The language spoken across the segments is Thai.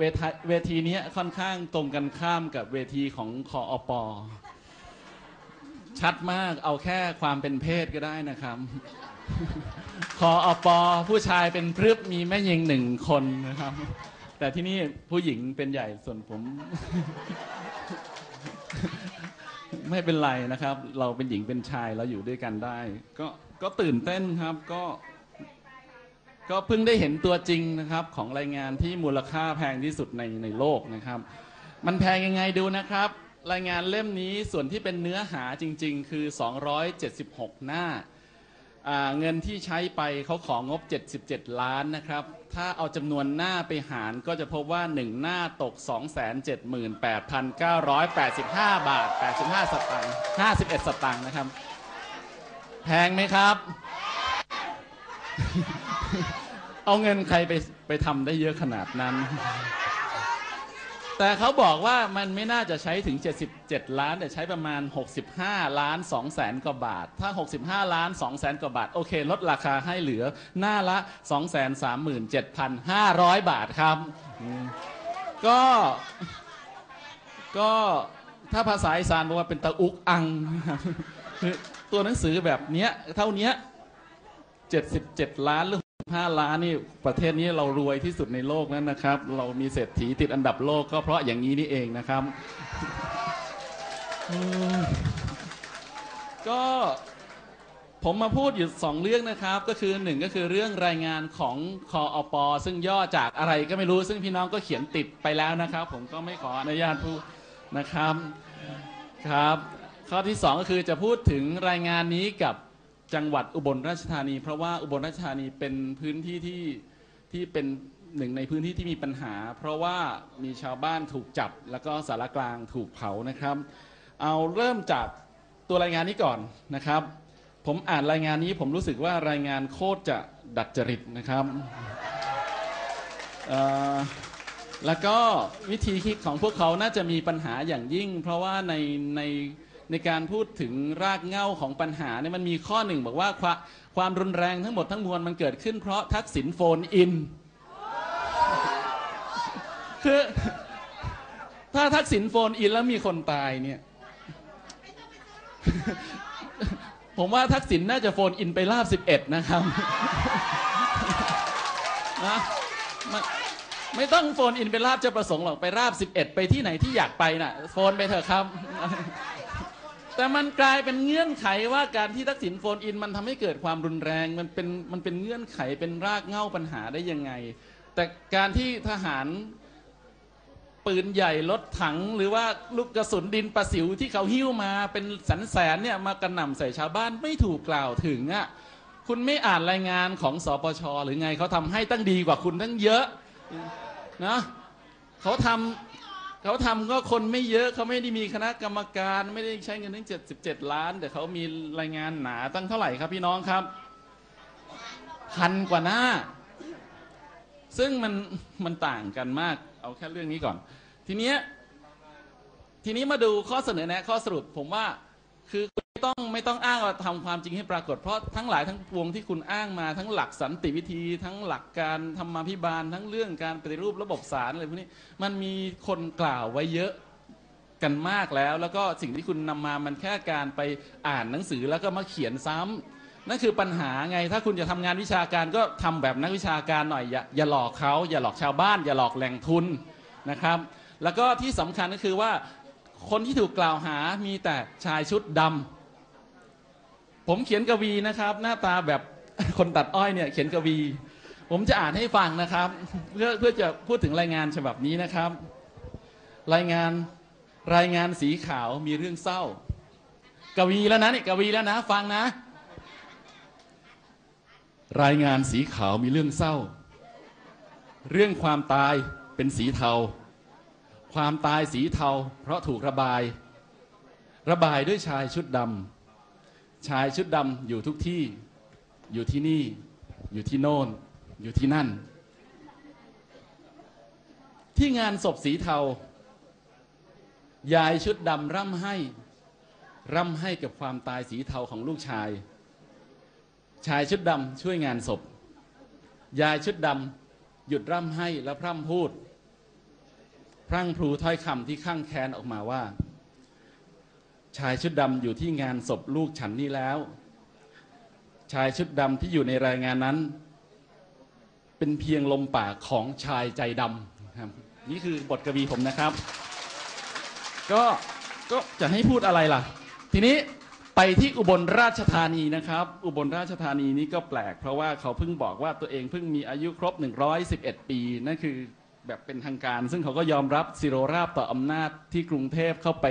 เวทีเวทีนี้ค่อนข้างตรงกันข้ามกับเวทีของคออปอชัดมากเอาแค่ความเป็นเพศก็ได้นะครับ คออปอผู้ชายเป็นพรึบมีแม่ยิงหนึ่งคนนะครับ แต่ที่นี่ผู้หญิงเป็นใหญ่ส่วนผม ไม่เป็นไรนะครับ เราเป็นหญิงเป็นชายเราอยู่ด้วยกันได้ ก็ก็ตื่นเต้นครับก็ ก็เพิ่งได้เห็นตัวจริงนะครับของรายงานที่มูลค่าแพงที่สุดในในโลกนะครับ มันแพงยังไงดูนะครับ รายงานเล่มนี้ส่วนที่เป็นเนื้อหาจริง ๆ คือ 276 หน้า เงินที่ใช้ไปเขาของงบ 77 ล้านนะครับ ถ้าเอาจำนวนหน้าไปหารก็จะพบว่า 1 หน้าตก 278,985 บาท 85 สตางค์ 51 สตางค์นะครับ แพงไหมครับ เอาเงินใครไปไปทำได้เยอะขนาดนั้น แต่เขาบอกว่ามันไม่น่าจะใช้ถึง 77 ล้าน แต่ใช้ประมาณ 65 ล้าน2แสนกว่าบาท ถ้า 65 ล้าน2แสนกว่าบาท โอเค ลดราคาให้เหลือหน้าละ 237,500 บาทครับ ก็ก็ถ้าภาษาอีสานบอกว่าเป็นตะอุกอังคือตัวหนังสือแบบเนี้ย เท่าเนี้ย77ล้านหรือ 5 ล้านนี่ประเทศนี้เรารวยที่สุดในโลกนั้นนะครับ เรามีเศรษฐีติดอันดับโลกก็เพราะอย่างนี้นี่เองนะครับก็ผมมาพูดอยู่สองเรื่องนะครับ ก็คือหนึ่งก็คือเรื่องรายงานของคออปอซึ่งย่อจากอะไรก็ไม่รู้ซึ่งพี่น้องก็เขียนติดไปแล้วนะครับ ผมก็ไม่ขออนุญาตพูดนะครับครับ ข้อที่สองก็คือจะพูดถึงรายงานนี้กับ จังหวัดอุบลราชธานี เพราะว่าอุบลราชธานีเป็นพื้นที่ที่ที่เป็นหนึ่งในพื้นที่ที่มีปัญหา เพราะว่ามีชาวบ้านถูกจับ แล้วก็สารกลางถูกเผานะครับ เอาเริ่มจากตัวรายงานนี้ก่อนนะครับ ผมอ่านรายงานนี้ผมรู้สึกว่ารายงานโคตรจะดัดจริตนะครับแล้วก็วิธีคิดของพวกเขาน่าจะมีปัญหาอย่างยิ่ง เพราะว่าในใน ในการพูดถึงรากเหง้าของปัญหาเนี่ยมันมีข้อหนึ่งบอกว่าความความรุนแรงทั้งหมดทั้งมวลมันเกิดขึ้นเพราะทักษิณโฟนอิน คือถ้าทักษิณโฟนอินแล้วมีคนตายเนี่ย ผมว่าทักษิณน่าจะโฟนอินไปลาบสิบเอ็ดนะครับนะไม่ไม่ต้องโฟนอินไปราบจะประสงค์หรอกไปราบสิบเอ็ดไปที่ไหนที่อยากไปน่ะ โฟนไปเถอะครับ แต่มันกลายเป็นเงื่อนไขว่าการที่ทักษิณโฟนอิน มันทำให้เกิดความรุนแรง มันเป็นมันเป็นเงื่อนไขเป็นรากเหง้าปัญหาได้ยังไง แต่การที่ทหารปืนใหญ่รถถังหรือว่าลูกกระสุนดินประสิวที่เขาหิ้วมาเป็นแสนแสนๆเนี่ยมากระหน่ำใส่ชาวบ้านไม่ถูกกล่าวถึงอะคุณไม่อ่านรายงานของสปชหรือไงเขาทำให้ตั้งดีกว่าคุณตั้งเยอะนะเขาทำ เขาทำก็คนไม่เยอะเขาไม่ได้มีคณะกรรมการไม่ได้ใช้เงินถึงเจ็ดสิบเจ็ดล้าน แต่เขามีรายงานหนาตั้งเท่าไหร่ครับพี่น้องครับพันกว่าหน้า ซึ่งมันมันต่างกันมาก เอาแค่เรื่องนี้ก่อน ทีเนี้ยทีนี้มาดูข้อเสนอแนะข้อสรุปผมว่าคือ ต้องไม่ต้องอ้างว่าทำความจริงให้ปรากฏ เพราะทั้งหลายทั้งปวงที่คุณอ้างมาทั้งหลักสันติวิธี ทั้งหลักการธรรมาภิบาล ทั้งเรื่องการปฏิรูประบบศาลอะไรพวกนี้มันมีคนกล่าวไว้เยอะกันมากแล้ว แล้วก็สิ่งที่คุณนำมามันแค่การไปอ่านหนังสือแล้วก็มาเขียนซ้ำนั่นคือปัญหาไงถ้าคุณจะทำงานวิชาการก็ทำแบบนักวิชาการหน่อยอย่าอย่าหลอกเขาอย่าหลอกชาวบ้าน อย่าหลอกแหล่งทุนนะครับ แล้วก็ที่สำคัญก็คือว่าคนที่ถูกกล่าวหามีแต่ชายชุดดำ ผมเขียนกวีนะครับ หน้าตาแบบคนตัดอ้อยเนี่ยเขียนกวี ผมจะอ่านให้ฟังนะครับ เพื่อเพื่อจะพูดถึงรายงานฉบับนี้นะครับ รายงานรายงานสีขาวมีเรื่องเศร้า กวีแล้วนะนี่กวีแล้วนะ ฟังนะ รายงานสีขาวมีเรื่องเศร้า เรื่องความตายเป็นสีเทา ความตายสีเทา เพราะถูกระบาย ระบายด้วยชายชุดดำ ชายชุดดำอยู่ทุกที่ อยู่ที่นี่ อยู่ที่โน่น อยู่ที่นั่น ที่งานศพสีเทา ยายชุดดำร่ำให้ ร่ำให้กับความตายสีเทาของลูกชาย ชายชุดดำช่วยงานศพ ยายชุดดำหยุดร่ำให้และพร่ำพูด พรั่งพรูถ้อยคำที่ข้างแค้นออกมาว่า ชายชุดดำอยู่ที่งานศพลูกฉันนี่แล้ว ชายชุดดำที่อยู่ในรายงานนั้น เป็นเพียงลมปากของชายใจดำครับนี่คือบทกวีผมนะครับ ก็ก็จะให้พูดอะไรล่ะ ทีนี้ไปที่อุบลราชธานีนะครับ อุบลราชธานีนี้ก็แปลก เพราะว่าเขาเพิ่งบอกว่าตัวเองเพิ่งมีอายุครบ 111 ปีนั่นคือ แบบเป็นทางการ ซึ่งเขาก็ยอมรับสิโรราบต่ออำนาจที่กรุงเทพเข้าไป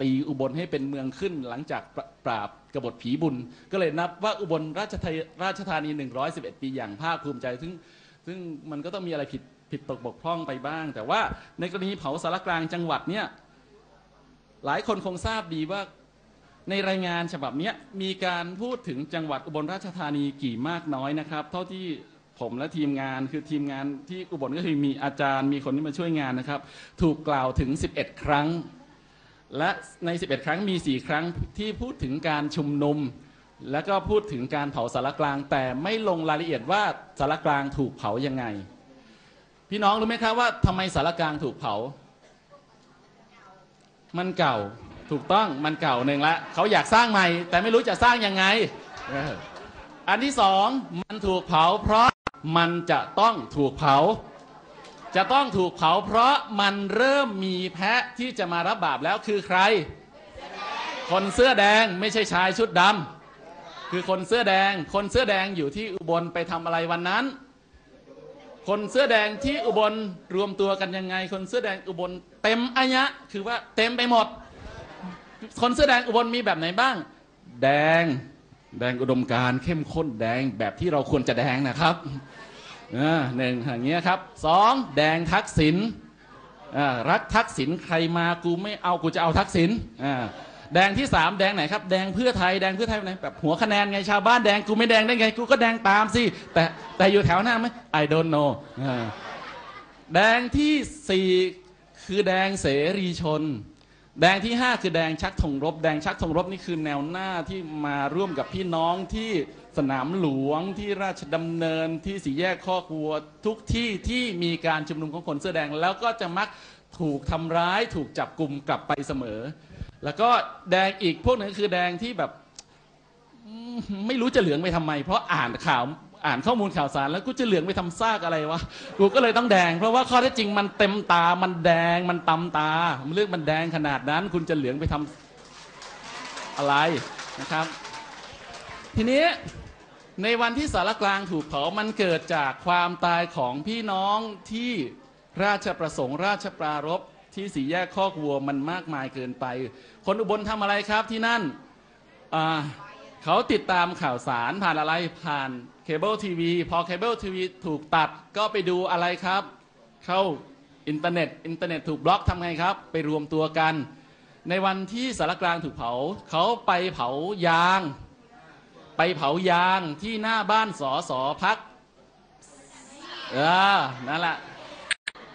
ตีอุบลให้เป็นเมืองขึ้น หลังจากปราปราบกบฏผีบุญ ก็เลยนับว่าอุบลราชธาราชธานี 111 ปีอย่างภาคภูมิใจ ซึ่งซึ่งมันก็ต้องมีอะไรผิดผิดตกบกพร่องไปบ้าง แต่ว่าในกรณีเผาสารกลางจังหวัดเนี่ยหลายคนคงทราบดีว่าในรายงานฉบับนี้มีการพูดถึงจังหวัดอุบลราชธานีกี่มากน้อยนะครับ เท่าที่ ผมและทีมงานคือทีมงานที่อุบลก็คือมีอาจารย์มีคนที่มาช่วยงานนะครับ ถูกกล่าวถึง 11 ครั้ง และใน 11 ครั้งมี 4 ครั้งที่พูดถึงการชุมนุม แล้วก็พูดถึงการเผาสารกลาง แต่ไม่ลงรายละเอียดว่าสารกลางถูกเผายังไง พี่น้องรู้ไหมครับว่าทำไมสารกลางถูกเผา มันเก่าถูกต้องมันเก่าหนึ่งละเขาอยากสร้างใหม่ แต่ไม่รู้จะสร้างยังไงอันที่สองมันถูกเผาเพราะ มันจะต้องถูกเผา จะต้องถูกเผา เพราะมันเริ่มมีแพะที่จะมารับบาปแล้วคือใคร คนเสื้อแดงไม่ใช่ชายชุดดำคือคนเสื้อแดง คนเสื้อแดงอยู่ที่อุบลไปทำอะไรวันนั้น คนเสื้อแดงที่อุบลรวมตัวกันยังไง คนเสื้อแดงอุบลเต็มอายะ คือว่าเต็มไปหมด คนเสื้อแดงอุบลมีแบบไหนบ้าง แดง แดงอุดมการ์เข้มข้นแดงแบบที่เราควรจะแดงนะครับหนึ่งอย่างเงี้ยครับสองแดงทักษิณรักทักษิณใครมากูไม่เอากูจะเอาทักษิณแดงที่สามแดงไหนครับแดงเพื่อไทยแดงเพื่อไทยไหนแบบหัวคะแนนไงชาวบ้านแดงกูไม่แดงได้ไงกูก็แดงตามสิแต่แต่อยู่แถวหน้าไหม I don't know แดงที่สี่คือแดงเสรีชน แดงที่ 5 คือแดงชักธงรบ แดงชักธงรบนี่คือแนวหน้าที่มาร่วมกับพี่น้องที่สนามหลวงที่ราชดำเนินที่สี่แยกข้อกวัวทุกที่ที่มีการชุมนุมของคนเสื้อแดง แล้วก็จะมักถูกทำร้ายถูกจับกลุ่มกลับไปเสมอ แล้วก็แดงอีกพวกหนึงคือแดงที่แบบไม่รู้จะเหลืองไปทำไม เพราะอ่านข่าว อ่านข้อมูลข่าวสาร แล้วกูจะเหลืองไปทำซากอะไรวะกูก็เลยต้องแดง เพราะว่าข้อเท็จจริงมันเต็มตามันแดงมันตำตาเรื่องมันแดงขนาดนั้น คุณจะเหลืองไปทำอะไรนะครับ ทีนี้ในวันที่สารกลางถูกเผามันเกิดจากความตายของพี่น้องที่ราชประสงค์ ราชปรารภที่สีแยกคอกวัวมันมากมายเกินไป คนอุบลทำอะไรครับที่นั่น เขาติดตามข่าวสารผ่านอะไรผ่าน เคเบิลทีวีพอเคเบิลทีวีถูกตัดก็ไปดูอะไรครับ เข้าอินเทอร์เน็ตอินเทอร์เน็ตถูกบล็อกทำไงครับ ไปรวมตัวกัน ในวันที่สารกลางถูกเผา เขาไปเผายาง ไปเผายางที่หน้าบ้านสอสอพักเออนั่นแหละ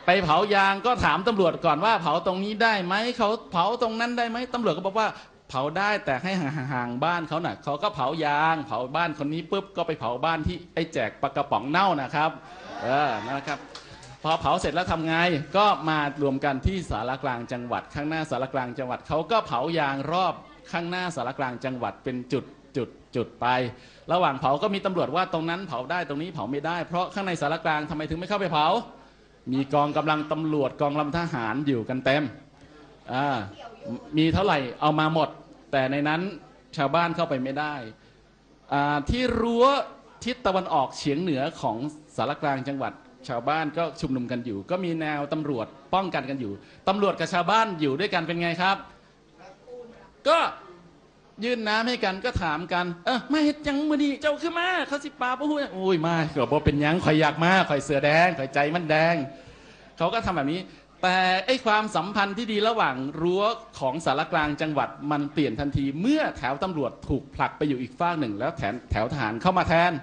ไปเผายางก็ถามตำรวจก่อนว่าเผาตรงนี้ได้ไหมเขาเผาตรงนั้นได้ไหมตำรวจก็บอกว่า เผาได้แต่ให้ห่างๆบ้านเขาน่ะเขาก็เผายาง เผาบ้านคนนี้ปุ๊บก็ไปเผาบ้านที่ไอ้แจกปลากระป๋องเน่านะครับเออนะครับพอเผาเสร็จแล้วทำไงก็มารวมกันที่สารกลางจังหวัด ข้างหน้าสารกลางจังหวัดเขาก็เผายางรอบข้างหน้าสารกลางจังหวัดเป็นจุดจุดจุดไป ระหว่างเผาก็มีตำรวจว่าตรงนั้นเผาได้ตรงนี้เผาไม่ได้ เพราะข้างในสารกลางทำไมถึงไม่เข้าไปเผา มีกองกำลังตำรวจกองลังทหารอยู่กันเต็ม อ่ามีเท่าไหร่เอามาหมด แต่ในนั้นชาวบ้านเข้าไปไม่ได้อ่าที่รั้วทิศตะวันออกเฉียงเหนือของสารกลางจังหวัด ชาวบ้านก็ชุมนุมกันอยู่ ก็มีแนวตำรวจป้องกันกันอยู่ตำรวจกับชาวบ้านอยู่ด้วยกันเป็นไงครับ ก็ยื่นน้ำให้กันก็ถามกัน เออมาเฮ็ดหยังมือดีเจ้าขึ้นมาเขาสิปาปะหูโอ้ยมาก็บ่เป็นยังข่อยอยากมาข่อยเสือแดงข่อยใจมันแดง เขาก็ทำแบบนี้ แต่ไอ้ความสัมพันธ์ที่ดีระหว่างรั้วของสารกลางจังหวัดมันเปลี่ยนทันทีเมื่อแถวตำรวจถูกผลักไปอยู่อีกฝากหนึ่ง แล้วแถวแถวทหารเข้ามาแทน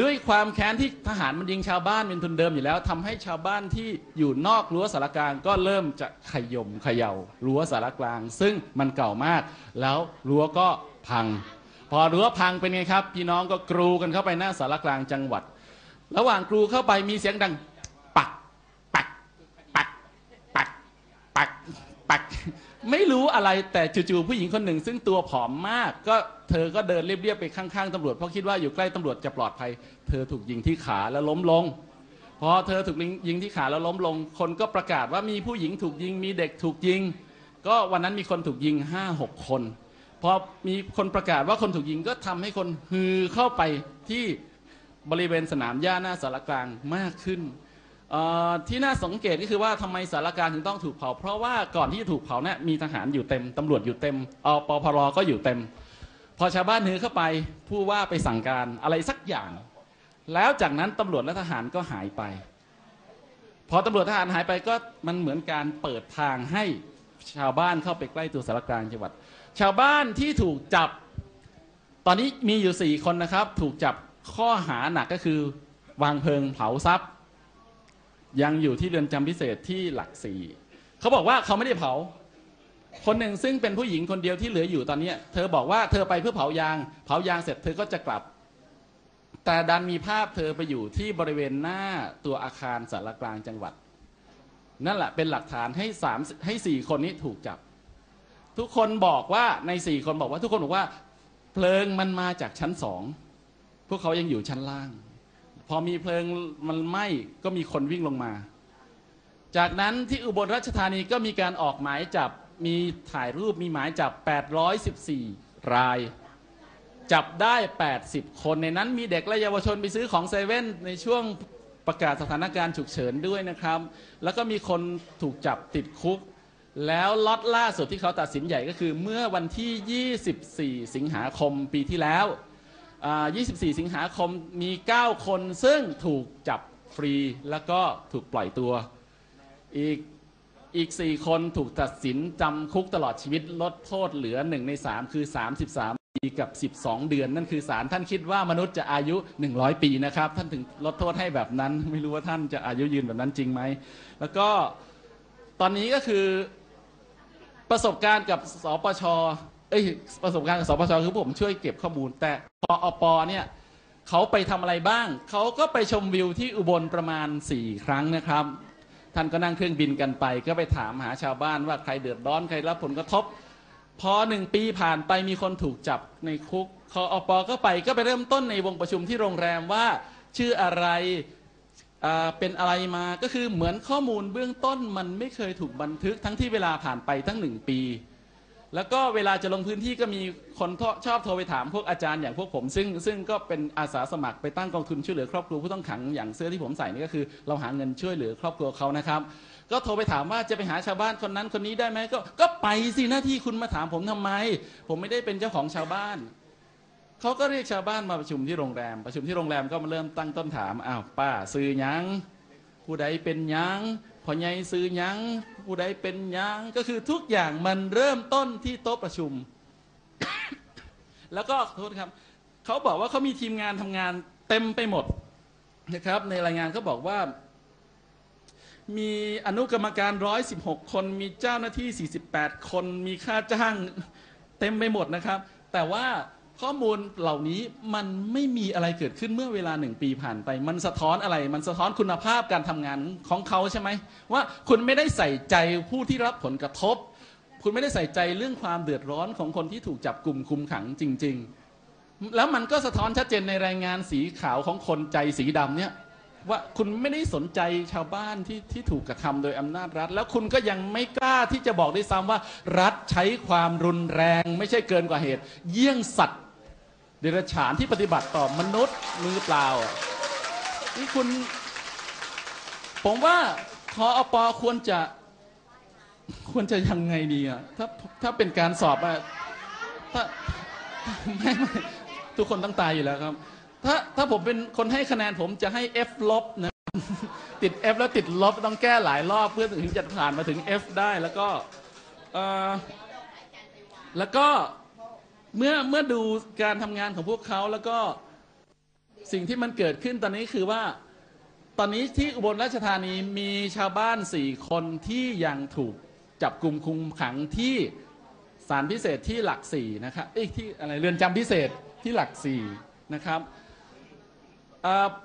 ด้วยความแค้นที่ทหารมันยิงชาวบ้านเป็นทุนเดิมอยู่แล้วทำให้ชาวบ้านที่อยู่นอกรั้วสารกลางก็เริ่มจะขยมเขย่ารั้วสารกลาง ซึ่งมันเก่ามาก แล้วรั้วก็พัง พอรั้วพังเป็นไงครับ พี่น้องก็กรูกันเข้าไปหน้าสารกลางจังหวัด ระหว่างกรูเข้าไปมีเสียงดัง ปัก ปัก ปัก ปัก ไม่รู้อะไรแต่จู่ๆผู้หญิงคนหนึ่ง ซึ่งตัวผอมมาก ก็เธอก็เดินเรียบๆไปข้างๆตำรวจเพราะคิดว่าอยู่ใกล้ตำรวจจะปลอดภัย เธอถูกยิงที่ขาแล้วล้มลงพอเธอถูกยิงที่ขาแล้วล้มลง คนก็ประกาศว่ามีผู้หญิงถูกยิง มีเด็กถูกยิง ก็วันนั้นมีคนถูกยิงห้าหกคนพอมีคนประกาศว่าคนถูกยิงก็ทำให้คนฮือเข้าไปที่บริเวณสนามหญ้าหน้าสารกลางมากขึ้น ที่น่าสังเกตก็คือว่าทำไมสารกางถึงต้องถูกเผา เพราะว่าก่อนที่จะถูกเผาเนี่ยมีทหารอยู่เต็มตำรวจอยู่เต็มอปพรก็อยู่เต็ม พอชาวบ้านฮือเข้าไปผู้ว่าไปสั่งการอะไรสักอย่าง แล้วจากนั้นตำรวจและทหารก็หายไป พอตำรวจทหารหายไปก็มันเหมือนการเปิดทางให้ชาวบ้านเข้าไปใกล้ตัวสารกลางจังหวัด ชาวบ้านที่ถูกจับ ตอนนี้มีอยู่สี่คนนะครับ ถูกจับข้อหาหนักก็คือวางเพลิงเผาทรัพย์ ยังอยู่ที่เรือนจำพิเศษที่หลักสี่เขาบอกว่าเขาไม่ได้เผา คนหนึ่งซึ่งเป็นผู้หญิงคนเดียวที่เหลืออยู่ตอนนี้เธอบอกว่าเธอไปเพื่อเผายาง เผายางเสร็จเธอก็จะกลับ แต่ดันมีภาพเธอไปอยู่ที่บริเวณหน้าตัวอาคารสารกลางจังหวัด นั่นแหละเป็นหลักฐานให้สามให้สี่คนนี้ถูกจับ ทุกคนบอกว่าในสี่คนบอกว่าทุกคนบอกว่า เพลิงมันมาจากชั้นสองพวกเขายังอยู่ชั้นล่าง พอมีเพลิงมันไหม้ก็มีคนวิ่งลงมา จากนั้นที่อุบลราชธานีก็มีการออกหมายจับมีถ่ายรูปมีหมายจับ 814 ราย จับได้ 80 คนในนั้นมีเด็กและเยาวชนไปซื้อของเซเว่นในช่วงประกาศสถานการณ์ฉุกเฉินด้วยนะครับ แล้วก็มีคนถูกจับติดคุก แล้วล็อตล่าสุดที่เขาตัดสินใหญ่ก็คือเมื่อวันที่ 24 สิงหาคมปีที่แล้ว 24 สิงหาคมมี 9 คนซึ่งถูกจับฟรีแล้วก็ถูกปล่อยตัว อีกอีก 4 คนถูกตัดสินจำคุกตลอดชีวิตลดโทษเหลือ 1 ใน 3 คือ 33 ปีกับ 12 เดือน นั่นคือศาลท่านคิดว่ามนุษย์จะอายุ 100 ปีนะครับ ท่านถึงลดโทษให้แบบนั้น ไม่รู้ว่าท่านจะอายุยืนแบบนั้นจริงไหม แล้วก็ตอนนี้ก็คือประสบการณ์กับสปช เอ้ยประสบการณ์กับสปชคือผมช่วยเก็บข้อมูล แต่ปอปเนี่ยเขาไปทำอะไรบ้าง เขาก็ไปชมวิวที่อุบลประมาณ 4 ครั้งนะครับ ท่านก็นั่งเครื่องบินกันไป ก็ไปถามหาชาวบ้านว่าใครเดือดร้อนใครรับผลกระทบ พอหนึ่งปีผ่านไปมีคนถูกจับในคุกคออปก็ไปก็ไปเริ่มต้นในวงประชุมที่โรงแรมว่าชื่ออะไรเป็นอะไรมาก็คือเหมือนข้อมูลเบื้องต้นมันไม่เคยถูกบันทึกทั้งที่เวลาผ่านไปทั้งหนึ่งปี แล้วก็เวลาจะลงพื้นที่ก็มีคนชอบโทรไปถามพวกอาจารย์อย่างพวกผม ซึ่งซึ่งก็เป็นอาสาสมัครไปตั้งกองทุนช่วยเหลือครอบครัวผู้ต้องขังอย่างเสื้อที่ผมใส่นี่ก็คือ เราหาเงินช่วยเหลือครอบครัวเขานะครับ ก็โทรไปถามว่าจะไปหาชาวบ้านคนนั้นคนนี้ได้ไหมก็ก็ไปสิหน้าที่คุณมาถามผมทำไม ผมไม่ได้เป็นเจ้าของชาวบ้านเขาก็เรียกชาวบ้านมาประชุมที่โรงแรม ประชุมที่โรงแรมก็มาเริ่มตั้งต้นถามอ้าวป้าซื้อยังผู้ใดเป็นยัง พ่อใหญ่ซื้อยังผู้ใดเป็นยังก็คือทุกอย่างมันเริ่มต้นที่โต๊ะประชุม แล้วก็โทษครับเขาบอกว่าเขามีทีมงานทำงานเต็มไปหมดนะครับ ในรายงานเขาบอกว่า มีอนุกรรมการ 116 คน มีเจ้าหน้าที่ 48 คน มีค่าจ้างเต็มไปหมดนะครับ แต่ว่า ข้อมูลเหล่านี้มันไม่มีอะไรเกิดขึ้นเมื่อเวลาหนึ่งปีผ่านไป มันสะท้อนอะไร มันสะท้อนคุณภาพการทำงานของเขาใช่ไหมว่าคุณไม่ได้ใส่ใจผู้ที่รับผลกระทบ คุณไม่ได้ใส่ใจเรื่องความเดือดร้อนของคนที่ถูกจับกลุ่มคุมขังจริง ๆ แล้วมันก็สะท้อนชัดเจนในรายงานสีขาวของคนใจสีดำเนี่ยว่าคุณไม่ได้สนใจชาวบ้านที่ที่ถูกกระทำโดยอำนาจรัฐ แล้วคุณก็ยังไม่กล้าที่จะบอกด้วยซ้ำว่า รัฐใช้ความรุนแรง ไม่ใช่เกินกว่าเหตุ เยี่ยงสัตว์ เดรัจฉานที่ปฏิบัติต่อมนุษย์มือเปล่า นี่คุณ ผมว่าคออปอควรจะ ควรจะยังไงดีอะถ้าถ้าเป็นการสอบอะถ้าไม่ไม่ทุกคนต้องตายอยู่แล้วครับ ถ้าถ้าผมเป็นคนให้คะแนนผมจะให้ F ลบนะติด F แล้วติดลบต้องแก้หลายรอบเพื่อถึงจะผ่านมาถึง F ได้แล้วก็เออแล้วก็ เมื่อเมื่อดูการทำงานของพวกเขาแล้วก็สิ่งที่มันเกิดขึ้นตอนนี้คือว่า ตอนนี้ที่อุบลราชธานีมีชาวบ้านสี่คนที่ยังถูกจับกลุ่มคุมขังที่ศาลพิเศษที่หลักสี่นะครับเอ้ยที่อะไรเรือนจำพิเศษที่หลักสี่นะครับ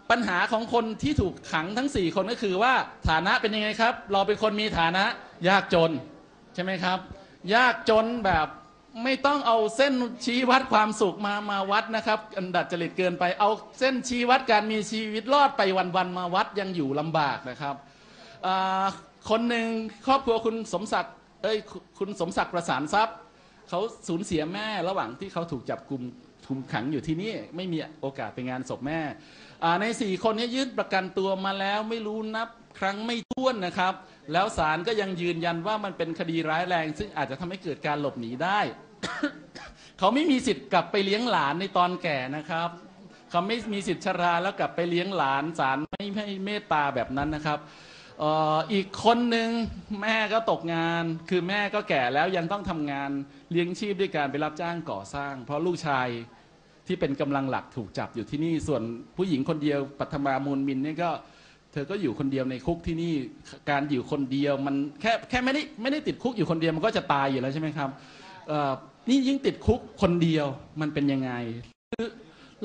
ปัญหาของคนที่ถูกขังทั้งสี่คนก็คือว่าฐานะเป็นยังไงครับ เราเป็นคนมีฐานะยากจน ใช่ไหมครับ ยากจนแบบ ไม่ต้องเอาเส้นชี้วัดความสุขมามาวัดนะครับ อันดัดจริตเกินไปเอาเส้นชี้วัดการมีชีวิตรอดไปวันๆมาวัดยังอยู่ลำบากนะครับคนหนึ่งครอบครัวคุณสมศักดิ์เอ้ยคุณสมศักดิ์ประสานทรัพย์เขาสูญเสียแม่ระหว่างที่เขาถูกจับกลุ่มคุมขังอยู่ที่นี่ไม่มีโอกาสไปงานศพแม่ในสี่คนนี้ยื่นประกันตัวมาแล้วไม่รู้นับครั้งไม่ถ้วนนะครับ แล้วศาลก็ยังยืนยันว่ามันเป็นคดีร้ายแรง ซึ่งอาจจะทำให้เกิดการหลบหนีได้ เขาไม่มีสิทธิ์กลับไปเลี้ยงหลานในตอนแก่นะครับเขาไม่มีสิทธิ์ชราแล้วกลับไปเลี้ยงหลานศาลไม่ไม่เมตตาแบบนั้นนะครับอีกคนหนึ่งแม่ก็ตกงาน คือแม่ก็แก่แล้วยังต้องทำงานเลี้ยงชีพด้วยการไปรับจ้างก่อสร้าง เพราะลูกชายที่เป็นกำลังหลักถูกจับอยู่ที่นี่ ส่วนผู้หญิงคนเดียวปัทมามูลมินนี่ก็เธอก็อยู่คนเดียวในคุกที่นี่การอยู่คนเดียวมันแค่แค่ไม่ได้ไม่ได้ติดคุกอยู่คนเดียวมันก็จะตายอยู่แล้วใช่ไหมครับ นี่ยิ่งติดคุกคนเดียวมันเป็นยังไง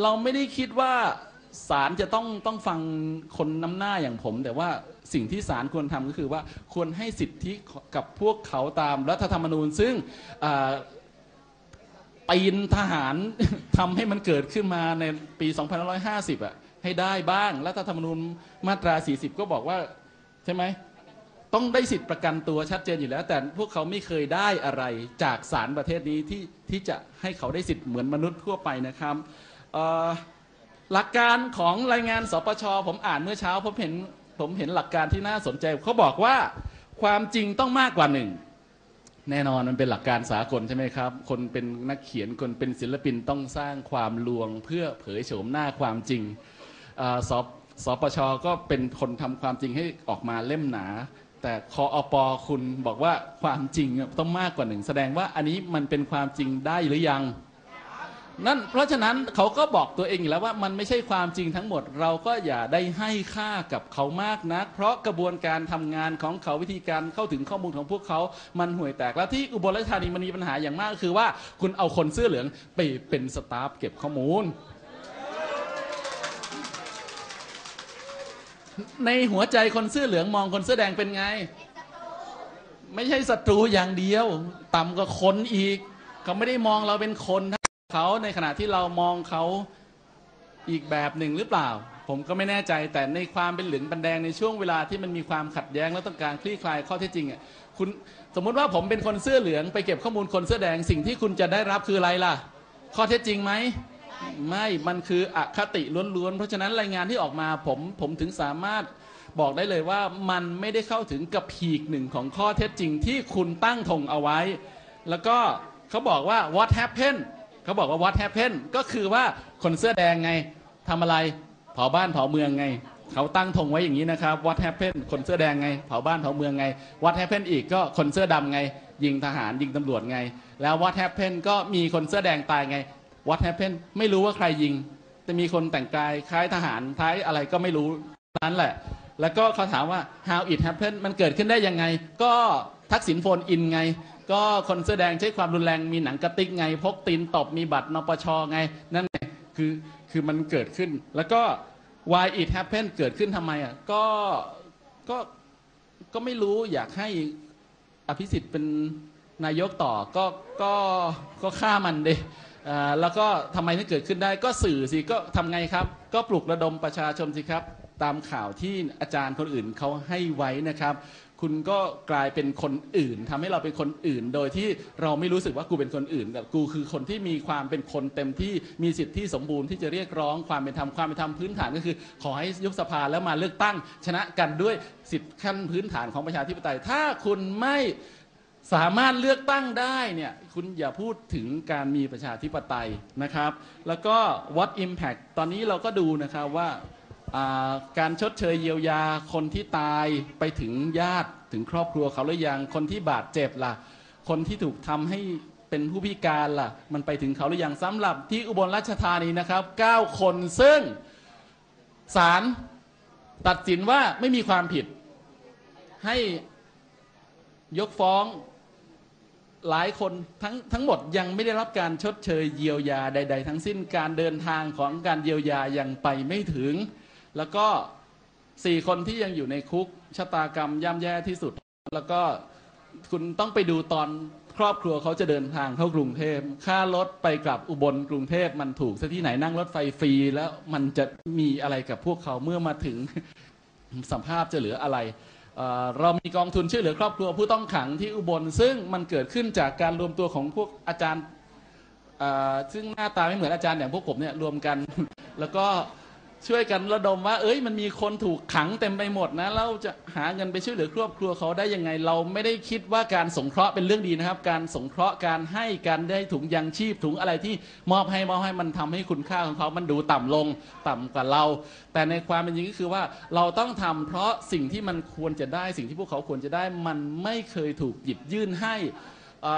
เราไม่ได้คิดว่าศาลจะต้องต้องฟังคนน้ำหน้าอย่างผม แต่ว่าสิ่งที่ศาลควรทำก็คือว่าควรให้สิทธิกับพวกเขาตามรัฐธรรมนูญ ซึ่งปีนทหารทำให้มันเกิดขึ้นมาในปี 2550 อะ ให้ได้บ้าง รัฐธรรมนูญมาตรา 40 ก็บอกว่า ใช่ไหม ต้องได้สิทธิประกันตัวชัดเจนอยู่แล้ว แต่พวกเขาไม่เคยได้อะไรจากศาลประเทศนี้ที่ที่จะให้เขาได้สิทธิ์เหมือนมนุษย์ทั่วไปนะครับหลักการของรายงานสปชผมอ่านเมื่อเช้าผมเห็นผมเห็นหลักการที่น่าสนใจเขาบอกว่าความจริงต้องมากกว่าหนึ่งแน่นอนมันเป็นหลักการสากลใช่ไหมครับ คนเป็นนักเขียนคนเป็นศิลปินต้องสร้างความลวงเพื่อเผยโฉมหน้าความจริงอ่าสสปชก็เป็นคนทำความจริงให้ออกมาเล่มหนา แต่คออปอคุณบอกว่าความจริงต้องมากกว่าหนึ่งแสดงว่าอันนี้มันเป็นความจริงได้หรือยัง นั่นเพราะฉะนั้นเขาก็บอกตัวเองอยู่แล้วว่ามันไม่ใช่ความจริงทั้งหมด เราก็อย่าได้ให้ค่ากับเขามากนัก เพราะกระบวนการทำงานของเขาวิธีการเข้าถึงข้อมูลของพวกเขา มันห่วยแตกแล้วที่อุบลราชธานีมันมีปัญหาอย่างมากคือว่าคุณเอาคนเสื้อเหลืองไปเป็นสตาฟเก็บข้อมูล ในหัวใจคนเสื้อเหลืองมองคนเสื้อแดงเป็นไง ไม่ใช่ศัตรูอย่างเดียว ต่ำกว่าคนอีก เขาไม่ได้มองเราเป็นคนเท่าเขาในขณะที่เรามองเขาอีกแบบหนึ่งหรือเปล่า ผมก็ไม่แน่ใจแต่ในความเป็นเหลืองเป็นแดงในช่วงเวลาที่มันมีความขัดแย้งและต้องการคลี่คลายข้อเท็จจริงอะคุณสมมุติว่าผมเป็นคนเสื้อเหลืองไปเก็บข้อมูลคนเสื้อแดงสิ่งที่คุณจะได้รับคืออะไรล่ะ ข้อเท็จจริงไหม ไม่มันคืออคติล้วนๆ เพราะฉะนั้นรายงานที่ออกมาผมผมถึงสามารถบอกได้เลยว่ามันไม่ได้เข้าถึงกับพีกหนึ่งของข้อเท็จจริงที่คุณตั้งธงเอาไว้ แล้วก็เขาบอกว่า what happened เขาบอกว่า what happened ก็คือว่าคนเสื้อแดงไงทำอะไรเผาบ้านเผาเมืองไงเขาตั้งธงไว้อย่างนี้นะครับ what happened คนเสื้อแดงไงเผาบ้านเผาเมืองไง what happened อีกก็คนเสื้อดำไง ยิงทหารยิงตำรวจไง แล้ว what happened ก็มีคนเสื้อแดงตายไง what happened ไม่รู้ว่าใครยิง แต่มีคนแต่งกายคล้ายทหารคล้ายอะไรก็ไม่รู้นั้นแหละ แล้วก็เขาถามว่า how it happened มันเกิดขึ้นได้ยังไง ก็ทักษิณโฟนอินไง ก็คนเสื้อแดงใช้ความรุนแรงมีหนังกระติกไง พกตีนตบมีบัตรนปชไง นั่นไงคือคือมันเกิดขึ้น แล้วก็ why it happened เกิดขึ้นทำไมอะก็ก็ก็ไม่รู้อยากให้อภิสิทธิ์เป็นนายกต่อก็ก็ก็ฆ่ามันเด อ่าแล้วก็ทำไมถึงเกิดขึ้นได้ก็สื่อสิก็ทำไงครับ ก็ปลุกระดมประชาชนสิครับ ตามข่าวที่อาจารย์คนอื่นเขาให้ไว้นะครับ คุณก็กลายเป็นคนอื่นทำให้เราเป็นคนอื่น โดยที่เราไม่รู้สึกว่ากูเป็นคนอื่นแต่กูคือคนที่มีความเป็นคนเต็มที่มีสิทธิสมบูรณ์ที่จะเรียกร้องความเป็นธรรมความเป็นธรรมพื้นฐานก็คือ ขอให้ยุบสภาแล้วมาเลือกตั้งชนะกันด้วยสิทธิขั้นพื้นฐานของประชาธิปไตยถ้าคุณไม่ สามารถเลือกตั้งได้เนี่ยคุณอย่าพูดถึงการมีประชาธิปไตยนะครับ แล้วก็ what impact ตอนนี้เราก็ดูนะครับว่าการชดเชยเยียวยาคนที่ตายไปถึงญาติถึงครอบครัวเขาหรือยังคนที่บาดเจ็บล่ะ คนที่ถูกทำให้เป็นผู้พิการล่ะ มันไปถึงเขาหรือยังสำหรับที่อุบลราชธานีนะครับ 9 คนซึ่งศาลตัดสินว่าไม่มีความผิดให้ยกฟ้อง หลายคนทั้งทั้งหมดยังไม่ได้รับการชดเชยเยียวยาใด ๆ ทั้งสิ้นการเดินทางของการเยียวยายังไปไม่ถึง แล้วก็สี่คนที่ยังอยู่ในคุกชะตากรรมย่ำแย่ที่สุด แล้วก็คุณต้องไปดูตอนครอบครัวเขาจะเดินทางเข้ากรุงเทพค่ารถไปกลับอุบลกรุงเทพมันถูกซะที่ไหนนั่งรถไฟฟรี แล้วมันจะมีอะไรกับพวกเขาเมื่อมาถึงสัมภาพจะเหลืออะไร เรามีกองทุนช่วยเหลือครอบครัวผู้ต้องขังที่อุบล ซึ่งมันเกิดขึ้นจากการรวมตัวของพวกอาจารย์ซึ่งหน้าตาไม่เหมือนอาจารย์อย่างพวกผมเนี่ยรวมกัน แล้วก็ ช่วยกันระดมว่า เอ้ยมันมีคนถูกขังเต็มไปหมดนะเราจะหาเงินไปช่วยเหลือครอบครัวเขาได้ยังไง เราไม่ได้คิดว่าการสงเคราะห์เป็นเรื่องดีนะครับ การสงเคราะห์การให้การได้ถุงยางชีพถุงอะไรที่มอบให้มอบให้มันทำให้คุณค่าของเขา มันดูต่ำลงต่ำกว่าเรา แต่ในความเป็นจริงก็คือว่าเราต้องทำเพราะสิ่งที่มันควรจะได้ สิ่งที่พวกเขาควรจะได้ มันไม่เคยถูกหยิบยื่นให้อ่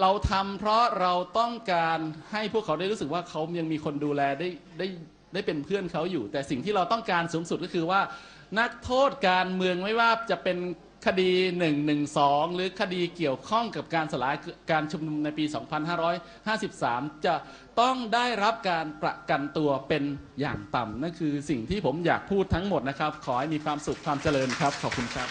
เราทำเพราะเราต้องการให้พวกเขาได้รู้สึกว่าเขายังมีคนดูแลได้ได้ ได้เป็นเพื่อนเขาอยู่ แต่สิ่งที่เราต้องการสูงสุดก็คือว่า นักโทษการเมืองไม่ว่าจะเป็นคดี 112 หรือคดีเกี่ยวข้องกับการสลายการชุมนุมในปี 2553 จะต้องได้รับการประกันตัวเป็นอย่างต่ำนั่นคือสิ่งที่ผมอยากพูดทั้งหมดนะครับ ขอให้มีความสุขความเจริญครับ ขอบคุณครับ